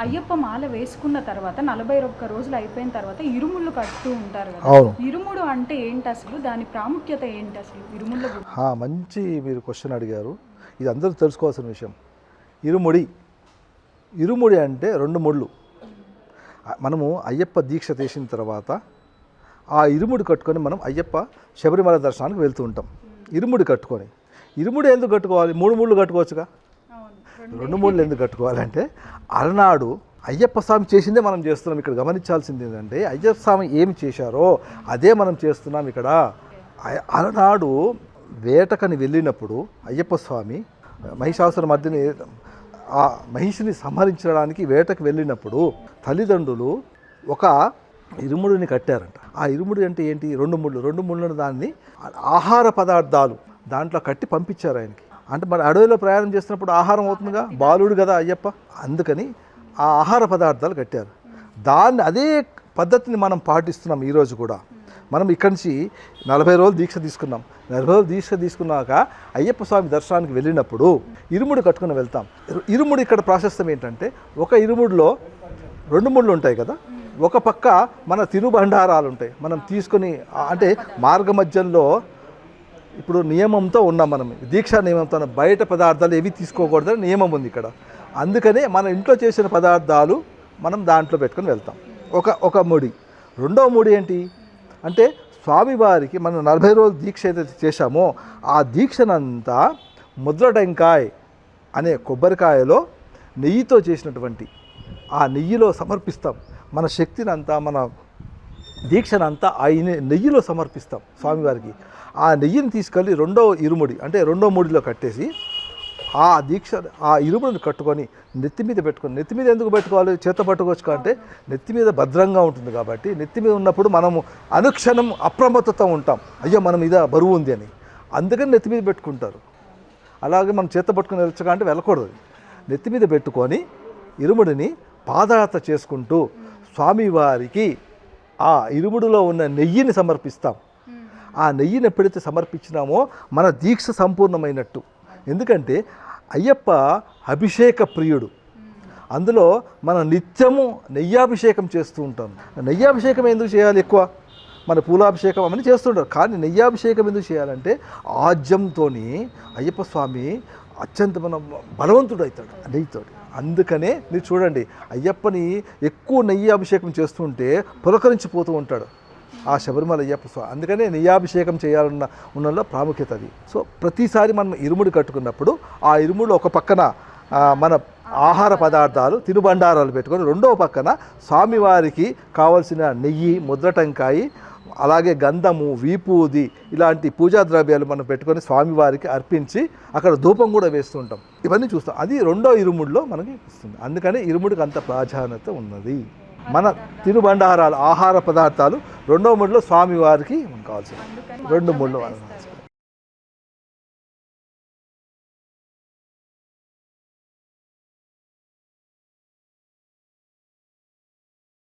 అయ్యప్ప మాల వేసుకున్న తర్వాత నలభై ఒక్క రోజులు అయిపోయిన తర్వాత ఇరుముళ్ళు కడుతూ ఉంటారు కదా. ఇరుముడు అంటే ఏంటి అసలు? దాని ప్రాముఖ్యత ఏంటి అసలు? ఇరుముళ్ళ మంచి మీరు క్వశ్చన్ అడిగారు. ఇది అందరూ తెలుసుకోవాల్సిన విషయం. ఇరుముడి. ఇరుముడి అంటే రెండు ముళ్ళు. మనము అయ్యప్ప దీక్ష చేసిన తర్వాత ఆ ఇరుముడి కట్టుకొని మనం అయ్యప్ప శబరిమల దర్శనానికి వెళ్తూ ఉంటాం. ఇరుముడి కట్టుకొని. ఇరుముడి ఎందుకు కట్టుకోవాలి? మూడు ముళ్ళు కట్టుకోవచ్చుగా? రెండు మూడు. ఎందుకు కట్టుకోవాలంటే అలనాడు అయ్యప్ప స్వామి చేసిందే మనం చేస్తున్నాం. ఇక్కడ గమనించాల్సింది ఏంటంటే అయ్యప్ప స్వామి ఏమి చేశారో అదే మనం చేస్తున్నాం ఇక్కడ. అలనాడు వేటకని వెళ్ళినప్పుడు అయ్యప్ప స్వామి మహిషాసుర మధ్యని ఆ మహిషిని సంహరించడానికి వేటకు వెళ్ళినప్పుడు తల్లిదండ్రులు ఒక ఇరుముడిని కట్టారంట. ఆ ఇరుముడి అంటే ఏంటి? రెండు ముళ్ళు రెండు ముళ్ళను దాన్ని ఆహార పదార్థాలు దాంట్లో కట్టి పంపించారు ఆయనకి. అంటే మరి అడవిలో ప్రయాణం చేస్తున్నప్పుడు ఆహారం అవుతుందిగా? బాలుడు కదా అయ్యప్ప. అందుకని ఆ ఆహార పదార్థాలు కట్టారు. దాన్ని అదే పద్ధతిని మనం పాటిస్తున్నాం ఈరోజు కూడా. మనం ఇక్కడి నుంచి నలభై రోజులు దీక్ష తీసుకున్నాం. నలభై రోజులు దీక్ష తీసుకున్నాక అయ్యప్ప స్వామి దర్శనానికి వెళ్ళినప్పుడు ఇరుముడు కట్టుకుని వెళ్తాం. ఇరు- ఇరుముడు ఇక్కడ ప్రాశస్తం ఏంటంటే ఒక ఇరుముడిలో రెండు ముళ్ళు ఉంటాయి కదా? ఒక పక్క మన తిరుబండారాలు ఉంటాయి. మనం తీసుకొని అంటే మార్గ మధ్యంలో ఇప్పుడు నియమంతో ఉన్నాం మనం. దీక్షా నియమంతో బయట పదార్థాలు ఏవి తీసుకోకూడదని నియమం ఉంది ఇక్కడ. అందుకనే మన ఇంట్లో చేసిన పదార్థాలు మనం దాంట్లో పెట్టుకొని వెళ్తాం. ఒక ఒక ముడి. రెండవ ముడి ఏంటి? అంటే స్వామివారికి మనం నలభై రోజులు దీక్ష ఏదైతే చేశామో ఆ దీక్షనంతా ముద్రటెంకాయ్ అనే కొబ్బరికాయలో నెయ్యితో చేసినటువంటి ఆ నెయ్యిలో సమర్పిస్తాం. మన శక్తిని అంతా మన దీక్షనంతా ఆ నెయ్యిలో సమర్పిస్తాం స్వామివారికి. ఆ నెయ్యిని తీసుకెళ్ళి రెండో ఇరుముడి అంటే రెండో ముడిలో కట్టేసి ఆ దీక్ష ఆ ఇరుముడిని కట్టుకొని నెత్తి మీద పెట్టుకొని నెత్తి మీద ఎందుకు పెట్టుకోవాలి? చేత పట్టుకోవచ్చు అంటే నెత్తి మీద భద్రంగా ఉంటుంది కాబట్టి నెత్తి మీద ఉన్నప్పుడు మనము అనుక్షణం అప్రమత్తత ఉంటాం. అయ్యో మనం మీద బరువు ఉంది అని. అందుకని నెత్తి మీద పెట్టుకుంటారు. అలాగే మనం చేత పట్టుకుని వెళ్ళకంటే అంటే వెళ్ళకూడదు. నెత్తి మీద పెట్టుకొని ఇరుముడిని పాదయాత్ర చేసుకుంటూ స్వామివారికి ఆ ఇరుముడిలో ఉన్న నెయ్యిని సమర్పిస్తాం. ఆ నెయ్యిని ఎప్పుడైతే సమర్పించినామో మన దీక్ష సంపూర్ణమైనట్టు. ఎందుకంటే అయ్యప్ప అభిషేక ప్రియుడు. అందులో మనం నిత్యము నెయ్యాభిషేకం చేస్తూ ఉంటాం. నెయ్యాభిషేకం ఎందుకు చేయాలి ఎక్కువ? మన పూలాభిషేకం అవన్నీ చేస్తుంటారు కానీ నెయ్యాభిషేకం ఎందుకు చేయాలంటే ఆజ్యంతో అయ్యప్ప స్వామి అత్యంత మన బలవంతుడు అవుతాడు నెయ్యితోటి. అందుకనే మీరు చూడండి అయ్యప్పని ఎక్కువ నెయ్యి అభిషేకం చేస్తుంటే పులకరించిపోతూ ఉంటాడు. ఆ శబరిమల అయ్యప్ప స్వామి అందుకనే నెయ్యాభిషేకం చేయాలన్న ఉన్నలో ప్రాముఖ్యత అది. సో ప్రతిసారి మనం ఇరుముడు కట్టుకున్నప్పుడు ఆ ఇరుముడు ఒక పక్కన మన ఆహార పదార్థాలు తినుబండారాలు పెట్టుకొని రెండవ పక్కన స్వామివారికి కావలసిన నెయ్యి ముద్రటంకాయి అలాగే గంధము వీపూది ఇలాంటి పూజా ద్రవ్యాలు మనం పెట్టుకొని స్వామివారికి అర్పించి అక్కడ ధూపం కూడా వేస్తుంటాం. ఇవన్నీ చూస్తాం. అది రెండో ఇరుముడిలో మనకి ఇస్తుంది అందుకని ఇరుముడికి అంత ప్రాధాన్యత ఉన్నది. మన తినుబండారాలు ఆహార పదార్థాలు రెండో మూడులో స్వామివారికి మనకు కావాల్సింది రెండు ముళ్ళు